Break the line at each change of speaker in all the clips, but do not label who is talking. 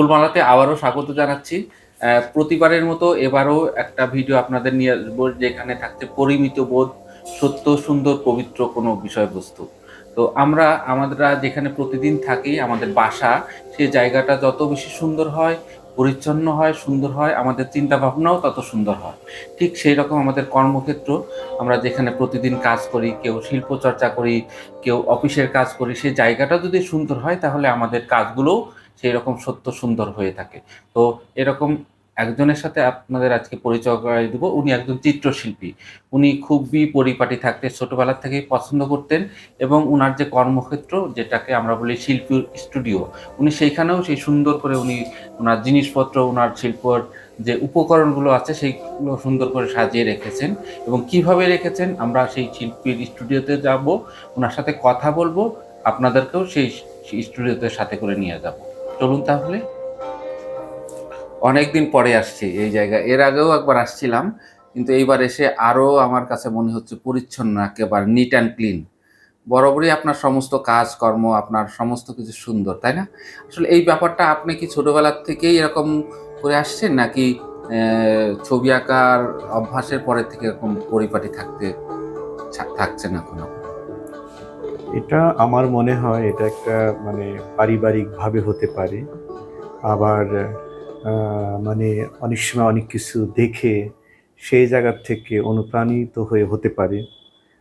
ফুলমালাতে আবারও স্বাগত জানাচ্ছি। প্রতিবারের মতো এবারও একটা ভিডিও আপনাদের নিয়ে আসব যেখানে থাকছে পরিমিত বোধ, সত্য, সুন্দর, পবিত্র কোনো বিষয়বস্তু। তো আমরা আমরা যেখানে প্রতিদিন থাকি, আমাদের বাসা সেই জায়গাটা যত বেশি সুন্দর হয়, পরিচ্ছন্ন হয়, সুন্দর হয়, আমাদের চিন্তা ভাবনাও তত সুন্দর হয়। ঠিক সেই রকম আমাদের কর্মক্ষেত্র, আমরা যেখানে প্রতিদিন কাজ করি, কেউ শিল্প চর্চা করি, কেউ অফিসের কাজ করি সেই জায়গাটা যদি সুন্দর হয়, তাহলে আমাদের কাজগুলোও সেই রকম সত্য সুন্দর হয়ে থাকে। তো এরকম একজনের সাথে আপনাদের আজকে পরিচয় করাই দেবো। উনি একজন চিত্রশিল্পী। উনি খুবই পরিপাটি থাকতে, ছোটবেলা থেকেই পছন্দ করতেন এবং উনার যে কর্মক্ষেত্র, যেটাকে আমরা বলি শিল্পী স্টুডিও, উনি সেইখানেও সেই সুন্দর করে উনি ওনার জিনিসপত্র ওনার শিল্পর যে উপকরণগুলো আছে, সেইগুলো সুন্দর করে সাজিয়ে রেখেছেন এবং কীভাবে রেখেছেন, আমরা সেই শিল্পীর স্টুডিওতে যাব ওনার সাথে কথা বলব, আপনাদেরকেও সেই স্টুডিওতে সাথে করে নিয়ে যাব। চলুন তাহলে। অনেকদিন পরে আসছি এই জায়গায়। এর আগেও একবার আসছিলাম, কিন্তু এইবার এসে আরও আমার কাছে মনে হচ্ছে পরিচ্ছন্ন, একেবারে নিট অ্যান্ড ক্লিন বরাবরই আপনার সমস্ত কাজকর্ম, আপনার সমস্ত কিছু সুন্দর, তাই না? আসলে এই ব্যাপারটা আপনি কি ছোটোবেলার থেকেই এরকম করে আসছেন, নাকি ছবি আঁকার অভ্যাসের পরে থেকে এরকম পরিপাটি থাকতে, থাকছেন এখন
এটা আমার মনে হয় এটা একটা মানে পারিবারিকভাবে হতে পারে। আবার মানে অনেক সময় অনেক কিছু দেখে সেই জায়গার থেকে অনুপ্রাণিত হয়ে হতে পারে।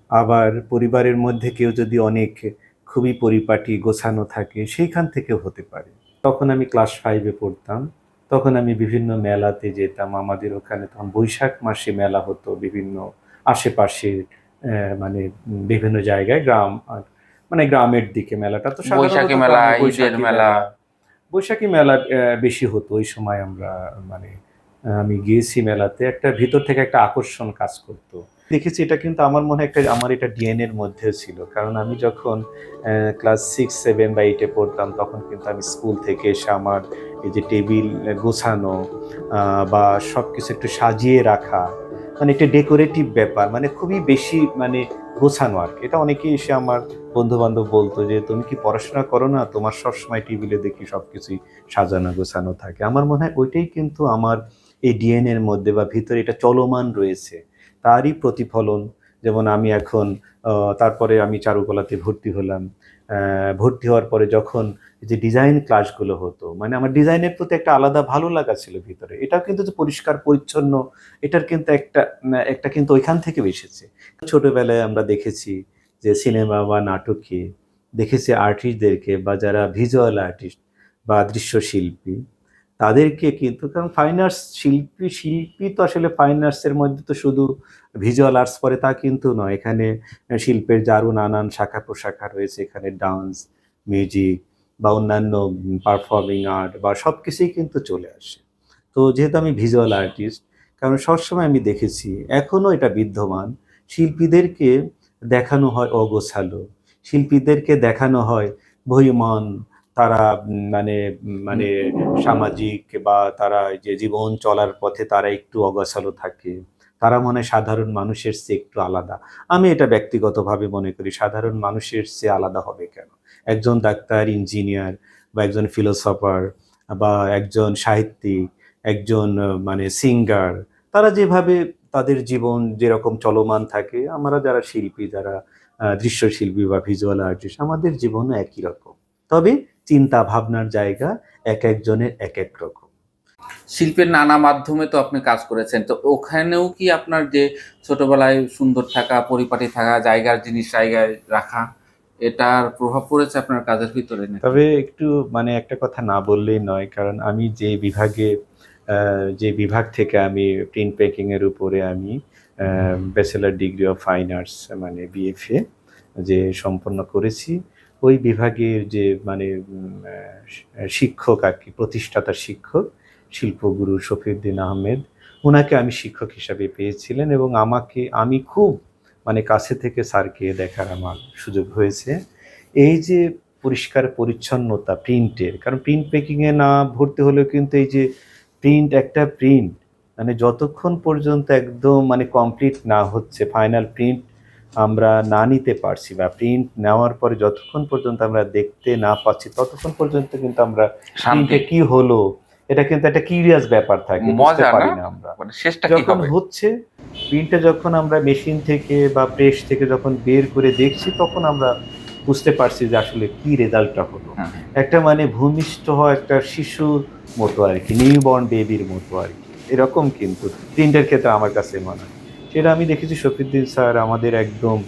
আবার পরিবারের মধ্যে কেউ যদি অনেক খুবই পরিপাটি গোছানো থাকে সেইখান থেকেও হতে পারে। তখন আমি ক্লাস ফাইভে পড়তাম। তখন আমি বিভিন্ন মেলাতে যেতাম। আমাদের ওখানে তখন বৈশাখ মাসে মেলা হতো বিভিন্ন আশেপাশে আহ, মানে বিভিন্ন জায়গায় গ্রাম মানে গ্রামের দিকে মেলাটা তো
বৈশাখী মেলা, ঈদের মেলা।
বৈশাখী মেলা বেশি হতো ওই সময় আমরা মানে আমি গিয়েছি মেলাতে একটা ভিতর থেকে একটা আকর্ষণ কাজ করতো দেখেছি এটা কিন্তু আমার মনে হয় একটা আমার এটা ডিএনএ এর মধ্যে ছিল কারণ আমি যখন ক্লাস সিক্স সেভেন বা এইটে পড়তাম তখন কিন্তু আমি স্কুল থেকে এসে আমার এই যে টেবিল গোছানো বা সব কিছু একটু সাজিয়ে রাখা মানে একটা ডেকোরেটিভ ব্যাপার মানে খুবই বেশি মানে গোছানো আর কি। এটা অনেকেই এসে আমার বন্ধু বান্ধব বলতো যে, তুমি কি পড়াশোনা করো না? তোমার সবসময় টিভিলে দেখি সব কিছুই সাজানো গোছানো থাকে। আমার মনে হয় ওইটাই কিন্তু আমার এই ডিএনএর এর মধ্যে বা ভিতরে এটা চলমান রয়েছে। তারই প্রতিফলন, যেমন আমি এখন তারপরে আমি চারুকলাতে ভর্তি হলাম। ভর্তি হওয়ার পরে যখন যে ডিজাইন ক্লাসগুলো হতো মানে আমার ডিজাইনের প্রতি একটা আলাদা ভালো লাগা ছিল ভিতরে। এটাও কিন্তু যে পরিষ্কার, পরিচ্ছন্ন, এটার কিন্তু একটা একটা কিন্তু ওইখান থেকে এসেছে। ছোটবেলায় আমরা দেখেছি যে সিনেমা বা নাটকে, দেখেছি আর্টিস্টদেরকে বা যারা ভিজুয়াল আর্টিস্ট বা দৃশ্য শিল্পী তাদেরকে কিন্তু, কারণ ফাইন আর্টস শিল্পী শিল্পী তো আসলে ফাইন আর্টসের মধ্যে তো শুধু ভিজুয়াল আর্টস পরে তা কিন্তু নয়। এখানে শিল্পের যে আরও নানান শাখা প্রশাখা রয়েছে, এখানে ডান্স মিউজিক বা অন্যান্য পারফর্মিং আর্ট বা সব কিছুই কিন্তু চলে আসে। তো যেহেতু আমি ভিজুয়াল আর্টিস্ট কারণ সবসময় আমি দেখেছি এখনও এটা বিদ্যমান, শিল্পীদেরকে দেখানো হয় অগোছালো, শিল্পীদেরকে দেখানো হয় বহিমান তারা মানে মানে সামাজিক বা তারা যে জীবন চলার পথে তারা একটু অগোছালো থাকে, তারা মনে সাধারণ মানুষের চেয়ে একটু আলাদা। আমি এটা ব্যক্তিগতভাবে মনে করি, সাধারণ মানুষের চেয়ে আলাদা হবে কেন? একজন ডাক্তার, ইঞ্জিনিয়ার বা একজন ফিলোসফার বা একজন সাহিত্যিক, একজন মানে সিঙ্গার, তারা যেভাবে তাদের জীবন যেরকম চলমান থাকে, আমরা যারা শিল্পী, যারা দৃশ্যশিল্পী বা ভিজুয়াল আর্টিস্ট আমাদের জীবনও একই রকম। তবে চিন্তা ভাবনার জায়গা এক একজনের এক এক রকম।
শিল্পের নানা মাধ্যমে তো আপনি কাজ করেছেন, তো ওখানেও কি আপনার যে ছোটবেলায় সুন্দর থাকা, পরিপাটি থাকা, জায়গার জিনিস জায়গায় রাখা? এটার প্রভাব পড়েছে আপনার কাজের ভিতরে
তবে একটু মানে একটা কথা না বললেই নয়, কারণ আমি যে বিভাগে যে বিভাগ থেকে আমি প্রিন্ট পেকিং এর উপরে আমি bachelor degree of fine arts মানে বিএফএ যে সম্পন্ন করেছি, ওই বিভাগের যে মানে শিক্ষক আর কি প্রতিষ্ঠাতা শিক্ষক, শিল্পগুরু শফিউদ্দিন আহমেদ ওনাকে আমি শিক্ষক হিসাবে পেয়েছিলেন এবং আমাকে, আমি খুব মানে কাছে থেকে স্যারকে দেখার আমার সুযোগ হয়েছে। এই যে পরিষ্কার পরিচ্ছন্নতা প্রিন্টের কারণ প্রিন্ট পেকিংয়ে না ভর্তি হলেও কিন্তু এই যে প্রিন্ট একটা প্রিন্ট মানে যতক্ষণ পর্যন্ত একদম মানে কমপ্লিট না হচ্ছে ফাইনাল প্রিন্ট আমরা না নিতে পারছি বা প্রিন্ট নেওয়ার পরে যতক্ষণ পর্যন্ত আমরা দেখতে না পাচ্ছি ততক্ষণ পর্যন্ত কিন্তু আমরা প্রিন্টে কি হলো এটা কিন্তু একটা কিউরিয়াস ব্যাপার থাকে বুঝতে
মজা
পারি না আমরা।
মানে শেষটা
যখন হচ্ছে প্রিন্টটা যখন আমরা মেশিন থেকে বা প্রেস থেকে যখন বের করে দেখছি তখন আমরা বুঝতে পারছি যে আসলে কি রেজাল্টটা হলো। একটা মানে ভূমিষ্ঠ একটা শিশুর মতো আর কি নিউবর্ন বেবির মতো আর কি। এরকম কিন্তু প্রিন্টের ক্ষেত্রে আমার কাছে মনে হয়। সেটা আমি দেখেছি শফিউদ্দিন স্যার আমাদের একদম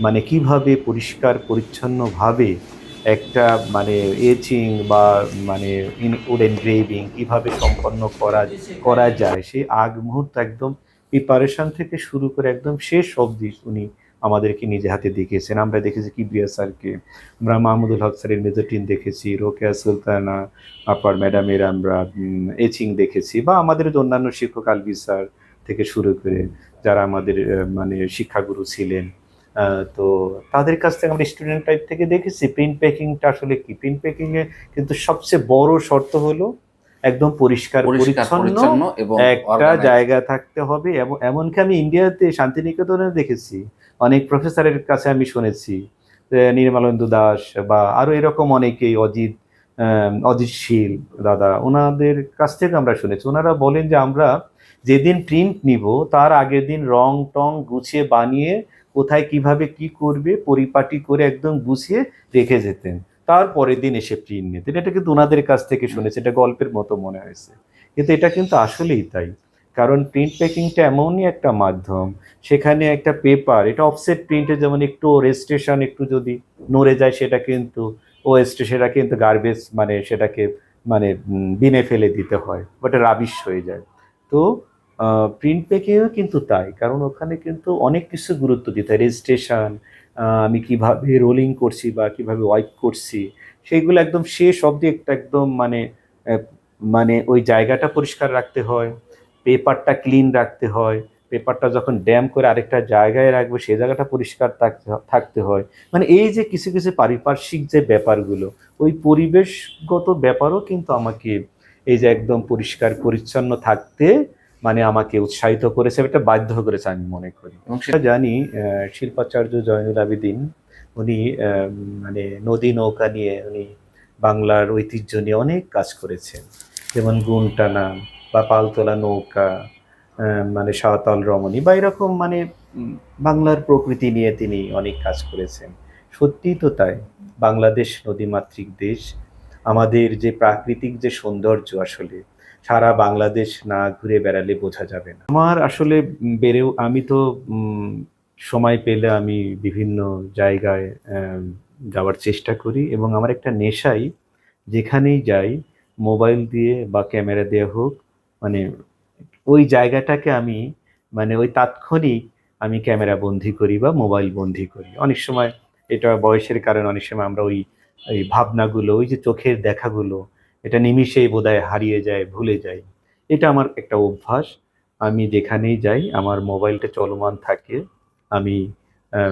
মানে কীভাবে পরিষ্কার পরিচ্ছন্নভাবে একটা মানে এচিং বা মানে উড এনগ্রেভিং কীভাবে সম্পন্ন করা করা যায় সেই আগ মুহূর্ত একদম প্রিপারেশন থেকে শুরু করে একদম শেষ অবধি উনি আমাদেরকে নিজে হাতে দেখিয়েছেন আমরা দেখেছি কিবরিয়া স্যারকে, আমরা মাহমুদুল হক স্যারের মেজোটিন দেখেছি, রোকেয়া সুলতানা, আপার ম্যাডামের আমরা এচিং দেখেছি বা আমাদের অন্যান্য শিক্ষক আলবি স্যার থেকে শুরু করে যারা আমাদের মানে শিক্ষাগুরু ছিলেন তো তাদের কাছ থেকে আমরা স্টুডেন্ট টাইপ থেকে দেখেছি। প্রিন্ট প্যাকিংটা আসলে কি? প্রিন্ট প্যাকিংয়ে কিন্তু সবচেয়ে বড় শর্ত হলো একদম পরিষ্কার পরিচ্ছন্ন একটা জায়গা থাকতে হবে এবং এমনকি আমি ইন্ডিয়াতে শান্তিনিকেতনে দেখেছি অনেক প্রফেসরের কাছে আমি শুনেছি নির্মলেন্দু দাস বা আরও এরকম অনেকেই অজিত অজিত শীল দাদা ওনাদের কাছ থেকে আমরা শুনেছি। ওনারা বলেন যে আমরা যেদিন প্রিন্ট নিব তার আগের দিন রং টং গুছিয়ে বানিয়ে কোথায় কীভাবে কি করবে পরিপাটি করে একদম গুছিয়ে রেখে যেতেন। তারপরের দিন এসে প্রিন্ট নিতেন এটা কিন্তু ওনাদের কাছ থেকে শুনেছে, এটা গল্পের মতো মনে হয়েছে। কিন্তু এটা কিন্তু আসলেই তাই। কারণ প্রিন্ট প্যাকিংটা এমনই একটা মাধ্যম, সেখানে একটা পেপার এটা অফসেট প্রিন্টে যেমন একটু রেজিস্ট্রেশন একটু যদি নড়ে যায়, সেটা কিন্তু ও সেটা কিন্তু গার্বেজ মানে সেটাকে মানে বিনে ফেলে দিতে হয় ওটা রাবিশ হয়ে যায়। তো প্রিন্ট প্যাকিংও কিন্তু তাই, কারণ ওখানে কিন্তু অনেক কিছু গুরুত্ব দিতে হয়। রেজিস্ট্রেশন আমি কীভাবে রোলিং করছি বা কীভাবে ওয়াইপ করছি, সেইগুলো একদম শেষ অবধি একটা একদম মানে মানে ওই জায়গাটা পরিষ্কার রাখতে হয় পেপারটা ক্লিন রাখতে হয় পেপারটা যখন ড্যাম করে আরেকটা জায়গায় রাখব, সে জায়গাটা পরিষ্কার থাকতে হয়। মানে এই যে কিছু কিছু পারিপার্শ্বিক যে ব্যাপারগুলো, ওই পরিবেশগত ব্যাপারও কিন্তু আমাকে এই যে একদম পরিষ্কার, পরিচ্ছন্ন থাকতে মানে আমাকে উৎসাহিত করেছে এটা বাধ্য করেছে আমি মনে করি।
এবং
সেটা জানি শিল্পাচার্য জয়নুল আবেদিন উনি মানে নদী নৌকা নিয়ে উনি বাংলার ঐতিহ্য নিয়ে অনেক কাজ করেছেন। যেমন গুণ টানা বা পালতোলা নৌকা মানে সাঁওতাল রমণী বা এরকম মানে বাংলার প্রকৃতি নিয়ে তিনি অনেক কাজ করেছেন। সত্যিই তো তাই বাংলাদেশ নদীমাতৃক দেশ আমাদের যে প্রাকৃতিক যে সৌন্দর্য আসলে সারা বাংলাদেশ না ঘুরে বেড়ালে বোঝা যাবে না। আমার আসলে বেড়েও, আমি তো সময় পেলে আমি বিভিন্ন জায়গায় যাওয়ার চেষ্টা করি এবং আমার একটা নেশাই যেখানেই যাই, মোবাইল দিয়ে বা ক্যামেরা দিয়ে হোক মানে ওই জায়গাটাকে আমি মানে ওই তাৎক্ষণিক আমি ক্যামেরা বন্দি করি বা মোবাইল বন্দি করি। অনেক সময় এটা বয়সের কারণে অনেক সময় আমরা ওই, এই ভাবনাগুলো, ওই যে চোখের দেখাগুলো এটা নিমিষেই বোধহয় হারিয়ে যায়, ভুলে যায়। এটা আমার একটা অভ্যাস। আমি যেখানেই যাই, আমার মোবাইলটা চলমান থাকে। আমি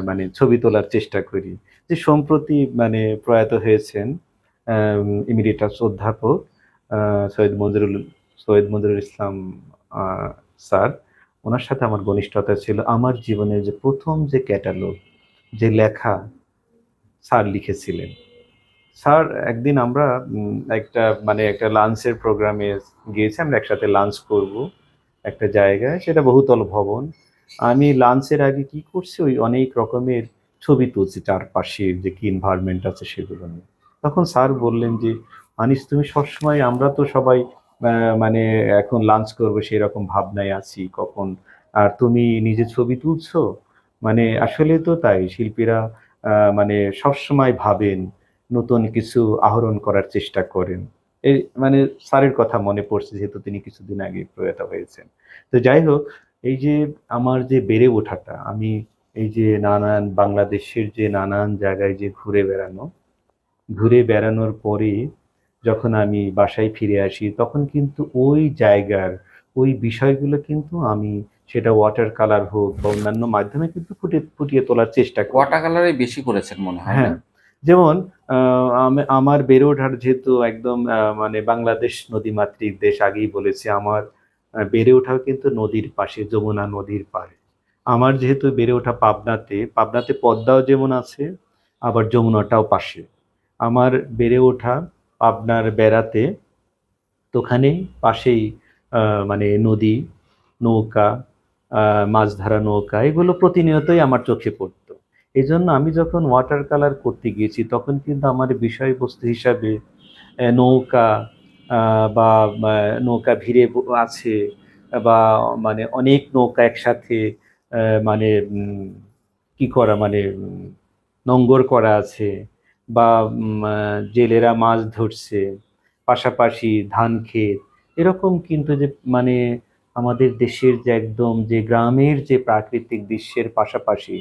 মানে ছবি তোলার চেষ্টা করি। যে সম্প্রতি মানে প্রয়াত হয়েছেন ইমিডিয়েটাস অধ্যাপক সৈয়দ মঞ্জুরুল সৈয়দ মঞ্জুরুল ইসলাম স্যার। ওনার সাথে আমার ঘনিষ্ঠতা ছিল। আমার জীবনের যে প্রথম যে ক্যাটালগ, যে লেখা স্যার লিখেছিলেন স্যার, একদিন আমরা একটা মানে একটা লাঞ্চের প্রোগ্রামে গিয়েছি, আমরা একসাথে লাঞ্চ করব একটা জায়গায়, সেটা বহুতল ভবন। আমি লাঞ্চের আগে কি করছি, ওই অনেক রকমের ছবি তুলছি, চারপাশে যে কি এনভায়রনমেন্ট আছে সেগুলো নিয়ে। তখন স্যার বললেন যে, আনিস, তুমি সবসময়, আমরা তো সবাই মানে এখন লাঞ্চ করব সেই রকম ভাবনায় আছি, কখন। আর তুমি নিজে ছবি তুলছো? মানে আসলে তো তাই, শিল্পীরা মানে সবসময় ভাবেন নতুন কিছু আহরণ করার চেষ্টা করেন। এই মানে স্যারের কথা মনে পড়ছে যেহেতু তিনি কিছুদিন আগে প্রয়াত হয়েছেন। তো যাই হোক এই যে আমার যে বেড়ে ওঠাটা আমি এই যে নানান বাংলাদেশের যে নানান জায়গায় যে ঘুরে বেড়ানো ঘুরে বেড়ানোর পরে যখন আমি বাসায় ফিরে আসি তখন কিন্তু ওই জায়গার ওই বিষয়গুলো কিন্তু আমি সেটা ওয়াটার কালার হোক বা অন্যান্য মাধ্যমে কিন্তু ফুটিয়ে ফুটিয়ে তোলার চেষ্টা
ওয়াটার কালারে বেশি করেছেন মনে হয়
হ্যাঁ? যেমন আমার বেড়ে ওঠার যেহেতু একদম মানে বাংলাদেশ নদীমাতৃক দেশ আগেই বলেছি, আমার বেড়ে ওঠাও কিন্তু নদীর পাশে, যমুনা নদীর পাড়ে। আমার যেহেতু বেড়ে ওঠা পাবনাতে পাবনাতে পদ্মাও যেমন আছে, আবার যমুনাটাও পাশে। আমার বেড়ে ওঠা পাবনার বেড়াতে তো ওখানেই পাশেই মানে নদী, নৌকা মাছ ধরা নৌকা, এগুলো প্রতিনিয়তই আমার চোখে পড়তো। এই জন্য আমি যখন ওয়াটার কালার করতে গিয়েছি, তখন কিন্তু আমার বিষয়বস্তু হিসাবে নৌকা বা নৌকা ভিড়ে আছে, বা মানে অনেক নৌকা একসাথে মানে কি করা মানে নঙ্গর করা আছে, বা জেলেরা মাছ ধরছে, পাশাপাশি ধান ক্ষেত, এরকম কিন্তু যে মানে আমাদের দেশের যে একদম যে গ্রামের যে প্রাকৃতিক দৃশ্যের পাশাপাশি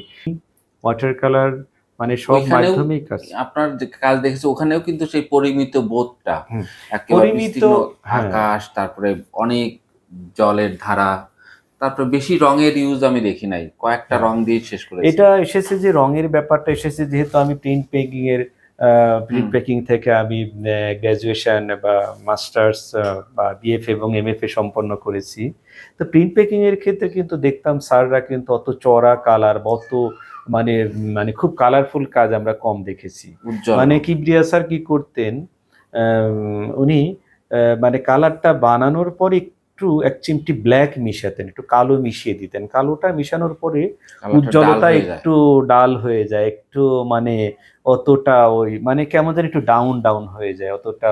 ওয়াটার কালার মানে সব মাধ্যমেই কাজ
আপনার যে কাজ দেখেছি ওখানেও কিন্তু সেই পরিমিত বোধটা
পরিমিত, হ্যাঁ।
আকাশ তারপরে অনেক জলের ধারা তারপরে বেশি রঙের ইউজ আমি দেখি নাই কয়েকটা
হ্যাঁ।
রং দিয়ে শেষ করেছি।
এটা এসেছে যে রঙের ব্যাপারটা এসেছে যেহেতু আমি প্রিন্ট পেকিং এর প্রিন্ট পেকিং থেকে আমি গ্র্যাজুয়েশন বা মাস্টার্স বা বিএফ এবং এমএফএ সম্পন্ন করেছি। তো প্রিন্ট পেকিং এর ক্ষেত্রে কিন্তু দেখতাম স্যাররা কিন্তু অত চড়া কালার বা অত মানে মানে খুব কালারফুল কাজ আমরা কম দেখেছি। মানে কিবরিয়া স্যার কি করতেন উনি আহ, মানে কালারটা বানানোর পরে একটু এক চিমটি ব্ল্যাক মিশাতেন একটু কালো মিশিয়ে দিতেন। কালোটা মিশানোর পরে উজ্জ্বলতা একটু ডাল হয়ে যায় একটু মানে অতটা ওই মানে কেমন যেন একটু ডাউন ডাউন হয়ে যায় অতটা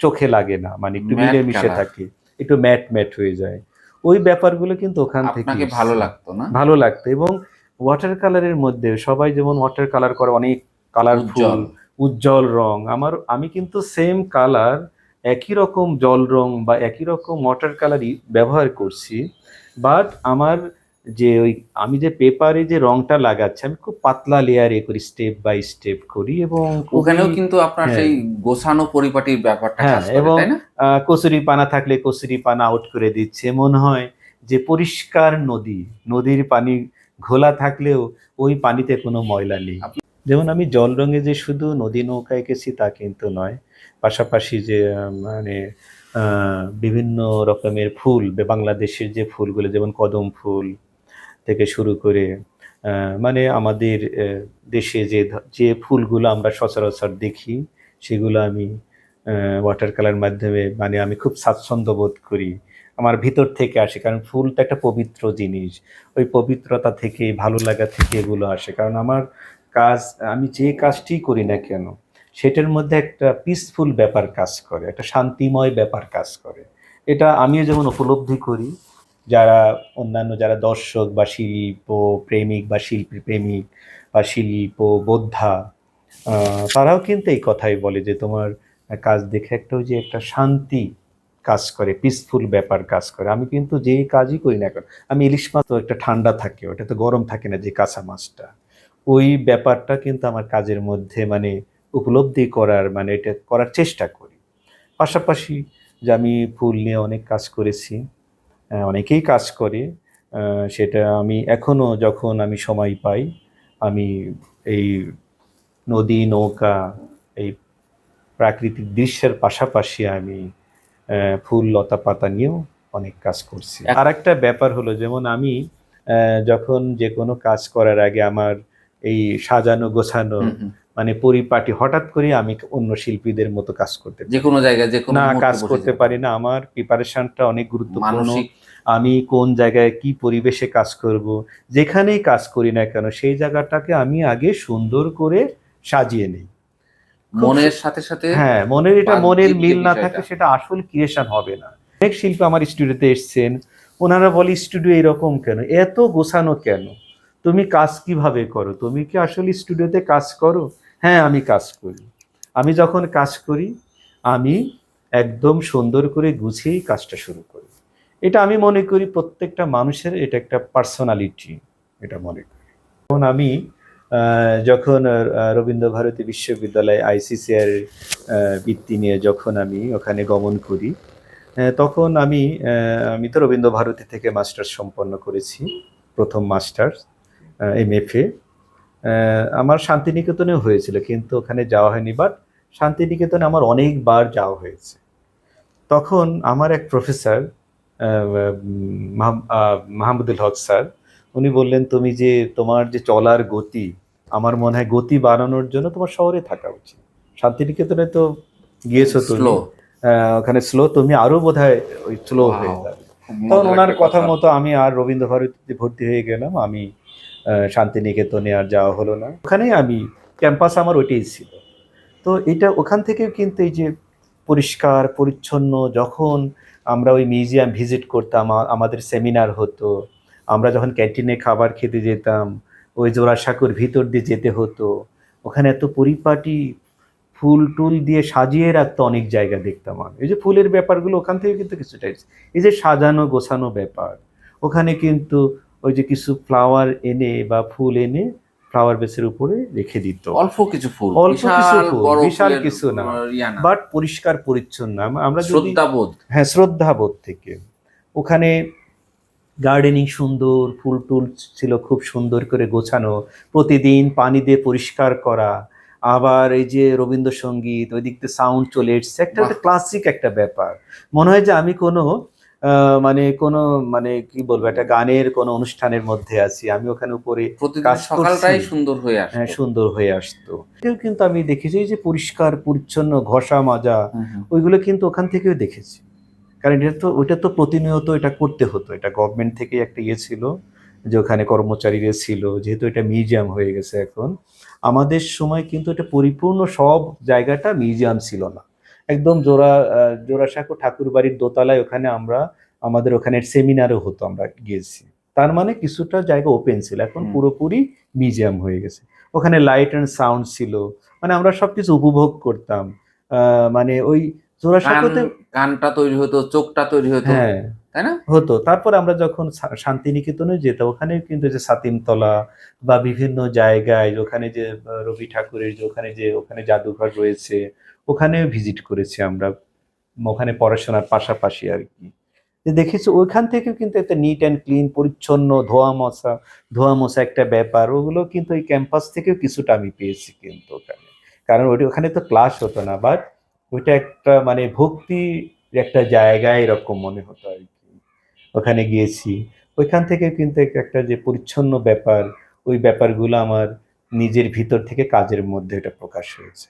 চোখে লাগে না মানে একটু মিলে মিশে থাকে একটু ম্যাট ম্যাট হয়ে যায়। ওই ব্যাপারগুলো কিন্তু ওখান থেকে
ভালো লাগতো না?
ভালো লাগতো এবং ওয়াটার কালারের মধ্যে সবাই যেমন ওয়াটার কালার করে অনেক কালারফুল
উজ্জ্বল।
উজ্জ্বল রং। আমার আমি কিন্তু সেম কালার একই রকম জল রং বা একই রকম ওয়াটার কালারই ব্যবহার করছি। বাট আমার যে ওই আমি যে পেপারে যে রংটা লাগাচ্ছি আমি খুব পাতলা লেয়ারে করি স্টেপ বাই স্টেপ করি এবং
ওখানেও কিন্তু আপনার
হ্যাঁ।
সেই গোছানো পরিপাটির ব্যাপারটা
হ্যাঁ, এবং- কচুরি পানা থাকলে কচুরি পানা আউট করে দিচ্ছে। মনে হয় যে পরিষ্কার নদী নদীর পানি ঘোলা থাকলেও ওই পানিতে কোনো ময়লা নেই। যেমন আমি জল রঙে যে শুধু নদী নৌকা এঁকেছি তা কিন্তু নয়, পাশাপাশি যে মানে বিভিন্ন রকমের ফুল বাংলাদেশের যে ফুলগুলো, যেমন কদম ফুল থেকে শুরু করে মানে আমাদের দেশে যে যে ফুলগুলো আমরা সচরাচর দেখি, সেগুলো আমি ওয়াটার কালার মাধ্যমে মানে আমি খুব স্বাচ্ছন্দ্য বোধ করি। আমার ভিতর থেকে আসে, কারণ ফুলটা একটা পবিত্র জিনিস। ওই পবিত্রতা থেকে, ভালো লাগা থেকে এগুলো আসে। কারণ আমার কাজ, আমি যে কাজটি করি না কেন, সেটার মধ্যে একটা পিসফুল ব্যাপার কাজ করে, একটা শান্তিময় ব্যাপার কাজ করে। এটা আমিও যেমন উপলব্ধি করি, যারা অন্যান্য যারা দর্শক বা শিল্প প্রেমিক বা শিল্পী প্রেমিক বা শিল্প বোদ্ধা তারাও কিন্তু এই কথাই বলে যে তোমার কাজ দেখে একটা ওই যে একটা শান্তি কাজ করে পিসফুল ব্যাপার কাজ করে। আমি কিন্তু যে কাজই করি না কেন, আমি ইলিশ মাছ তো একটা ঠান্ডা থাকে, ওটা তো গরম থাকে না যে কাঁচা মাছটা। ওই ব্যাপারটা কিন্তু আমার কাজের মধ্যে মানে উপলব্ধি করার মানে এটা করার চেষ্টা করি। পাশাপাশি যে আমি ফুল নিয়ে অনেক কাজ করেছি অনেকেই কাজ করে সেটা আমি এখনও যখন আমি সময় পাই, আমি এই নদী, নৌকা, এই প্রাকৃতিক দৃশ্যের পাশাপাশি আমি ফুল লতা পাতা নিয়েও অনেক কাজ করছি। আর একটা ব্যাপার হলো যেমন আমি যখন যে কোনো কাজ করার আগে আমার এই সাজানো গোছানো। মানে পরিপাটি হঠাৎ করে আমি অন্য শিল্পীদের মতো কাজ করতে
যে কোনো জায়গায় যে কোনো
না কাজ করতে পারি না। আমার প্রিপারেশনটা অনেক গুরুত্বপূর্ণ। আমি কোন জায়গায় কি পরিবেশে কাজ করব যেখানেই কাজ করি না কেন সেই জায়গাটাকে আমি আগে সুন্দর করে সাজিয়ে নিই।
মনের সাথে সাথে
হ্যাঁ মনের এটা মনের মিল না। থাকলে সেটা আসল ক্রিয়েশন হবে না। অনেক শিল্পী আমার স্টুডিওতে এসছেন ওনারা বলে স্টুডিও এরকম কেন? এত গোছানো কেন? তুমি কাজ কীভাবে করো? তুমি কি আসলে স্টুডিওতে কাজ করো? হ্যাঁ আমি কাজ করি। আমি যখন কাজ করি আমি একদম সুন্দর করে গুছিয়েই কাজটা শুরু করি। এটা আমি মনে করি প্রত্যেকটা মানুষের এটা একটা পার্সোনালিটি এটা মনে করি। যেমন আমি যখন আহ, রবীন্দ্র ভারতী বিশ্ববিদ্যালয় আইসিসিআর বৃত্তি নিয়ে যখন আমি ওখানে গমন করি তখন আমি আমি তো রবীন্দ্র ভারতী থেকে মাস্টার্স সম্পন্ন করেছি প্রথম মাস্টার্স এম এফ এ আমার শান্তিনিকেতনেও হয়েছিল কিন্তু ওখানে যাওয়া হয়নি বাট শান্তিনিকেতনে আমার অনেকবার যাওয়া হয়েছে। তখন আমার এক প্রফেসর মাহমুদুল হক স্যার উনি বললেন তুমি যে তোমার যে চলার গতি আমার মনে হয় গতি বাড়ানোর জন্য তোমার শহরে থাকা উচিত। শান্তিনিকেতনে তো গিয়েছো তুমি। ওখানে স্লো তুমি আরও বোধহয় ওই স্লো হয়ে যাবে। তখন ওনার কথা মতো আমি আর রবীন্দ্র ভারতীতে ভর্তি হয়ে গেলাম। আমি শান্তিনিকেতনে আর যাওয়া হলো না। ওখানেই আমি ক্যাম্পাস আমার ওইটাই ছিল। তো এটা ওখান থেকে কিন্তু এই যে পরিষ্কার পরিচ্ছন্ন যখন আমরা ওই মিউজিয়াম ভিজিট করতাম আমাদের সেমিনার হতো আমরা যখন ক্যান্টিনে খাবার খেতে যেতাম ওই জোড়াসাঁকুর ভিতর দিয়ে যেতে হতো। ওখানে এত পরিপাটি ফুল টুল দিয়ে সাজিয়ে রাখতো অনেক জায়গা দেখতাম আমি। এই যে ফুলের ব্যাপারগুলো ওখান থেকে কিন্তু কিছুটা এসেছে। এই যে সাজানো গোছানো ব্যাপার ওখানে কিন্তু ওই যে কিছু ফ্লাওয়ার এনে বা ফুল এনে ফ্লাওয়ার বেসের উপরে রেখে দিত।
অল্প কিছু ফুল
অল্প কিছু ফুল, বিশাল কিছু না। বাট পরিষ্কার পরিচ্ছন্ন। আমরা
শ্রদ্ধাবোধ।
হ্যাঁ শ্রদ্ধাবোধ থেকে। ওখানে গার্ডেনিং সুন্দর ফুল টুল ছিল খুব সুন্দর করে গোছানো প্রতিদিন পানি দিয়ে পরিষ্কার করা আবার এই যে রবীন্দ্রসঙ্গীত ওই দিক থেকে সাউন্ড চলে এসছে একটা। ক্লাসিক একটা ব্যাপার। মনে হয় যে আমি কোনো আহ, মানে কোনো মানে কি বলব একটা গানের কোনো অনুষ্ঠানের মধ্যে আছি আমি ওখানে উপরে
সকালটাই সুন্দর হয়ে
হ্যাঁ, সুন্দর হয়ে আসতো। এটাও কিন্তু আমি দেখেছি যে পরিষ্কার পরিচ্ছন্ন ঘষা মাজা। ওইগুলো কিন্তু ওখান থেকেও দেখেছি। কারণ এটা তো ওইটা তো প্রতিনিয়ত এটা করতে হতো। এটা গভর্নমেন্ট থেকে একটা ইয়ে ছিল যে ওখানে কর্মচারীরা ছিল যেহেতু এটা মিউজিয়াম হয়ে গেছে এখন। আমাদের সময় কিন্তু এটা পরিপূর্ণ সব জায়গাটা মিউজিয়াম ছিল না। একদম জোড়া জোড়াসাঁকো ঠাকুর বাড়ির দোতলায় ওখানে আমরা আমাদের ওখানে সেমিনারও হতো আমরা গিয়েছি। তার মানে কিছুটা জায়গা ওপেন ছিল। এখন পুরোপুরি মিউজিয়াম হয়ে গেছে। ওখানে লাইট অ্যান্ড সাউন্ড ছিল। মানে আমরা সবকিছু উপভোগ করতাম। মানে ওই জোড়াসাঁকোতে
কান- কানটা তৈরি হতো চোখটা তৈরি হতো
হ্যাঁ।
তাই না?
হতো। তারপর আমরা যখন শান্তিনিকেতনে যেতাম ওখানে কিন্তু যে সাতিমতলা বা বিভিন্ন জায়গায় ওখানে যে রবি ঠাকুরের যে ওখানে যে ওখানে জাদুঘর রয়েছে ওখানেও ভিজিট করেছি আমরা। ওখানে পড়াশোনার পাশাপাশি আর কি। যে দেখেছি ওইখান থেকেও কিন্তু একটা নিট অ্যান্ড ক্লিন পরিচ্ছন্ন ধোয়া মশা ধোয়া মশা একটা ব্যাপার। ওগুলো কিন্তু ওই ক্যাম্পাস থেকেও কিছুটা আমি পেয়েছি কিন্তু ওখানে। কারণ ওইটা ওখানে তো ক্লাস হতো না বাট ওইটা একটা মানে ভক্তি একটা জায়গায় এরকম মনে হতো আর কি। ওখানে গিয়েছি। ওইখান থেকে কিন্তু একটা যে পরিচ্ছন্ন ব্যাপার, ওই ব্যাপারগুলো আমার নিজের ভিতর থেকে কাজের মধ্যে এটা প্রকাশ হয়েছে।